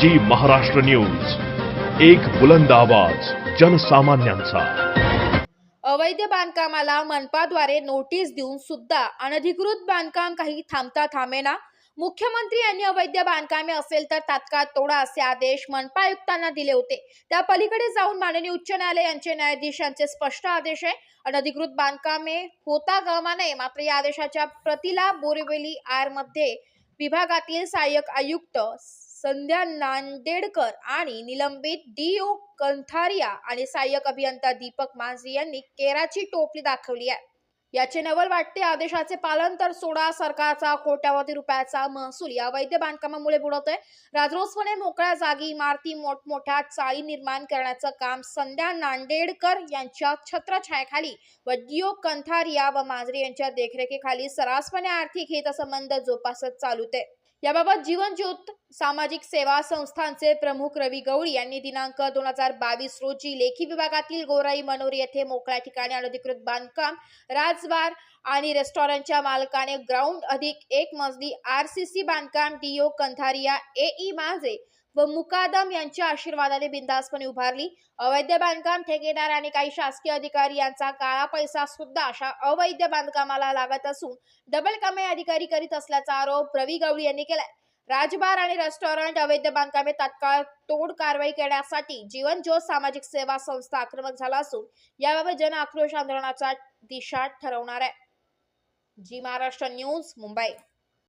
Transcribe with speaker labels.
Speaker 1: जी Maharashtra news. एक बुलंद आवाज जनसामान्यांचा.
Speaker 2: अवैध बांधकामाला मनपाद्वारे नोटीस देऊन सुद्धा अनधिकृत बांधकाम काही थांबता थांबेना. मुख्यमंत्री यांनी अवैध बांधकामे असेल तर तात्काळ तोडा असे आदेश मनपा आयुक्तांना दिले होते. त्या पलीकडे जाऊन माननीय उच्च न्यायालय यांचे न्यायाधीशांचे स्पष्ट आदेश आहे. अनधिकृत बांधकामे होता कामा नये मात्र या आदेशाच्या प्रतीला बोरिवली आरमध्ये विभागातील सहाय्यक आयुक्त संध्या नांदेडकर आणि निलंबित डीओ कंथारिया आणि सहाय्यक अभियंता दीपक मांझी यांनी केराची टोपली दाखवली आहे. याचे नवल वाटते आदेशाचे पालन तर सोडा सरकारचा कोट्यावधी रुपयाचा महसूल. या वैद्य बांधकामामुळे बुडवतोय राजरोसपणे मोकळ्या जागी इमारती मोठमोठ्या चाळी निर्माण करण्याचं काम संध्या नांदेडकर यांच्या छत्रछायाखाली. व डिओ कंथारिया व मांजरे यांच्या देखरेखीखाली सरासपणे आर्थिक हितसंबंध जोपासत चालूते. याबाबत जीवन ज्योत सामाजिक सेवा संस्थांचे प्रमुख रवी गवळी यांनी दिनांक दोन हजार बावीस रोजी लेखी विभागातील गोराई मनोरी येथे मोकळ्या ठिकाणी अनधिकृत बांधकाम राज राजबार आणि रेस्टॉरंटच्या मालकाने ग्राउंड अधिक एक मजली आर सी सी बांधकाम डीओ कंथारिया ए ई माझे व मुकादम यांच्या आशीर्वादाने बिंदासपणे उभारली. अवैध बांधकाम ठेकेदार आणि काही शासकीय अधिकारी यांचा काळा पैसा सुद्धा अशा अवैध बांधकामाला लागत असून डबल कमाई अधिकारी करीत असल्याचा आरोप रवी गवळी यांनी केलाय. राजबार आणि रेस्टॉरंट अवैध बांधकामे तात्काळ तोड कारवाई करण्यासाठी जीवन ज्योत सामाजिक सेवा संस्था आक्रमक झाला असून याबाबत जन आक्रोश आंदोलनाचा दिशा ठरवणार आहे. जी महाराष्ट्र न्यूज मुंबई.